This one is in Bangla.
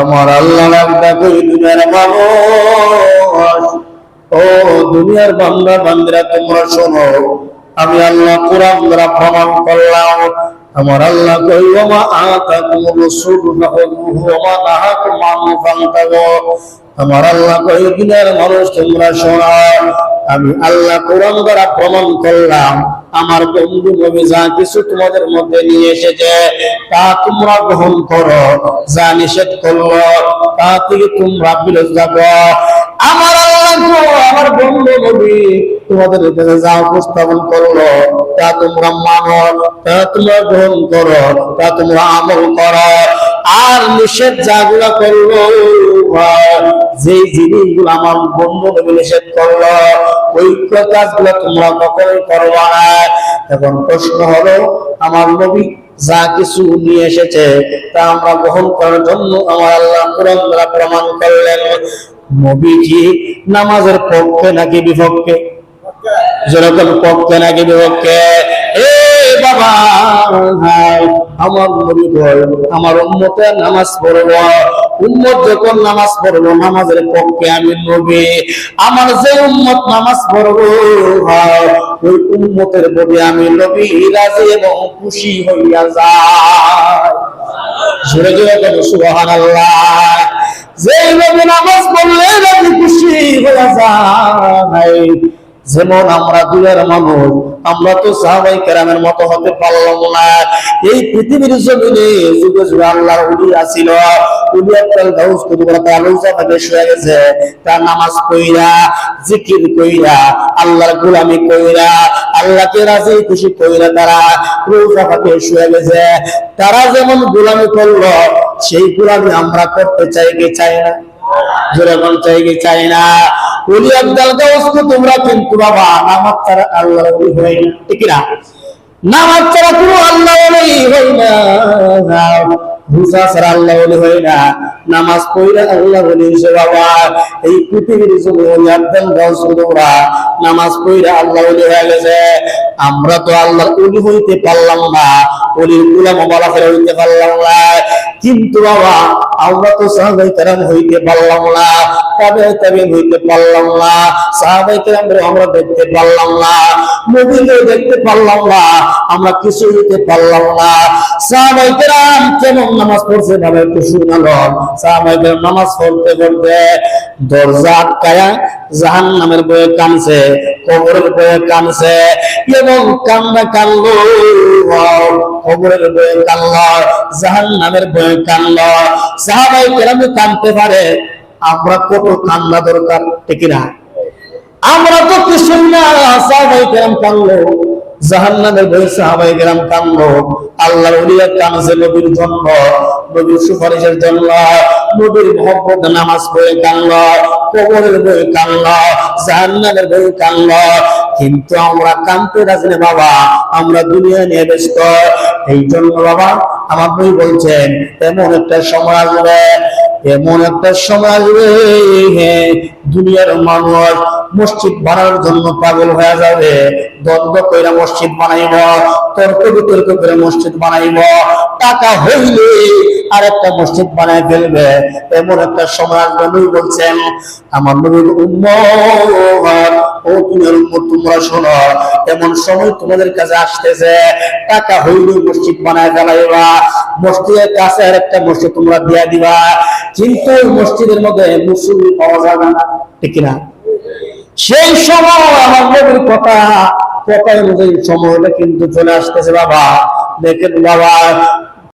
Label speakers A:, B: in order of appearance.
A: আমার আল্লাহ একটা কই দুনিয়ার মানুষ। ও দুনিয়ার বান্দা, বান্দিরা, তোমরা শোনো, আমি আল্লাহ কোরআন দ্বারা প্রমাণ করলাম। আমার আল্লাহ কই ওমা আতাকুম রাসূল ফাহুযুহু ওমা নাহাকুম আনহু ফান্তাহু আমার আল্লাহ কই দুনিয়ার মানুষ, তোমরা শোনো। আমি আল্লাহ কোরআন দ্বারা প্রমাণ করলাম। আমার বন্ধু নবী যা কিছু তোমাদের মধ্যে নিয়ে এসেছে, তা তোমরা গ্রহণ করো, যা নিষেধ করল, তা থেকে তোমরা বিরত যাব আমার আমার বন্ধু নবী তোমাদের কাছে যা উপস্থাপন করল, তা তোমরা মানো, তা তোমরা গ্রহণ করো, তা তোমরা আমল করো। আর নিষেধ যাগুলা করল যে জিনিসগুলো আমার বন্ধু নবী নিষেধ করল ওই কাজগুলো তোমরা কখনোই করবা না। এখন প্রশ্ন হলো, আমার নবী যা কিছু নিয়ে এসেছে, তা আমরা গ্রহণ করার জন্য আমার আল্লাহ কোরআন দ্বারা প্রমাণ করলেন। নামাজের পক্ষে নাকি বিপক্ষে? যেরকম পক্ষে নাকি বিপক্ষে। এ বাবা আমার নবী বল, আমার উম্মতে নামাজ পড়ব। উম্মত যখন নামাজ পড়ব, নামাজের পক্ষে আমি নবী। আমার যে উম্মত নামাজ পড়ব ওই উম্মতের প্রতি আমি নবী রাজি এবং খুশি হইয়া যায়। জোরে জোরে কেন সুবহানাল্লাহ। যেই নবী নামাজ পড়লে রাজি খুশি হইয়া যায়। যেমন আমরা দুয়ের মানুষ, আমরা তো সাহাবাই কেরামের মতো হতে পারলাম না। এই পৃথিবীর জমিনে যুগে যুগে আল্লাহর উলি আসিল। উলি একটাল গাউস কুতুবরা তার আলোচনা থেকে শুয়ে গেছে, তার নামাজ কইরা জিকির কইরা, আল্লাহর গোলামি কইরা, আল্লাহকে রাজি খুশি কইরা তারা রোজা ফাঁকে শুয়ে গেছে। তারা যেমন গোলামি করল, সেই গোলামি আমরা করতে চাই কি চাই না? যেরকম চাই কি চাই না? ওলি আব্দাল গাউসকে তোমরা কিন্তু বাবা, নামাজ ছাড়া আল্লাহ ওলি হয় না। ঠিক না নামাজ ছাড়া কোনো আল্লাহ ওলি হয় না। রোজা ছাড়া আল্লাহ ওলি হয় না। নামাজ পড়লে আল্লাহ ওলি হইছে বাবা। এই পৃথিবীর জন্য ওলি আব্দাল গাউসকে তোমরা। নামাজ পড়লে আল্লাহ ওলি হয়ে গেছে। আমরা তো আল্লাহ ওলি হইতে পারলাম না। ওলির গুলাম বলা ফেলে হইতে পারলাম না। কিন্তু বাবা আমরা তো সাহাবাই কেরাম হইতে পারলাম না তবে তবে হইতে পারলাম না, সাহাবাই কেরাম আমরা দেখতে পারলাম না নবীকে দেখতে পারলাম না, আমরা কিছু হইতে পারলাম না। সাহাবাই কেরাম কেমন নামাজ পড়ছে ভাবে একটু শুনালো সাহাবাই কেরাম নামাজ পড়তে পড়তে দরজা আটকায়া জাহান নামের বয়ে কানছে কবরের বয়ে কানছে এবং কান্না আমরা কত কান্না দরকার? আমরা তো জাহান্নামের বই সাহাবাই কানছে নবীর নবীর সুপারিশের নবীর মহব্বত নামাজ পড়ে কানলো কবরের বই কানলো জাহান্নামের বই কানলো কিন্তু আমরা কানতে রাখি না বাবা, আমরা দুনিয়া নিয়ে ব্যস্ত। এই জন্য বাবা, আমার বই বলছেন, এমন একটা সময় আসবে, এমন একটা সময় আসবে দুনিয়ার মানুষ মসজিদ বানানোর জন্য পাগল হয়ে যাবে। দ্বন্দ্ব কইরা মসজিদ বানাইব, তর্ক বিতর্ক করে মসজিদ বানাইব। টাকা হইলে আর একটা মসজিদ বানাই ফেলবে। এমন একটা সময় আসবে নবী বলছেন, আমার নবীর উম্মত, ও দুনিয়ার উম্মত, তোমরা শোনো, এমন সময় তোমাদের কাছে আসতেছে, টাকা হইলে মসজিদ বানায় ফেলাইবা। মসজিদের কাছে আর একটা মসজিদ তোমরা দিয়া দিবা। কিন্তু মসজিদের মধ্যে মুসলিম পাওয়া যাবে না। ঠিক না সেই সময় কথা কথা অনুযায়ী সময়টা কিন্তু চলে আসতেছে বাবা। দেখেন বাবা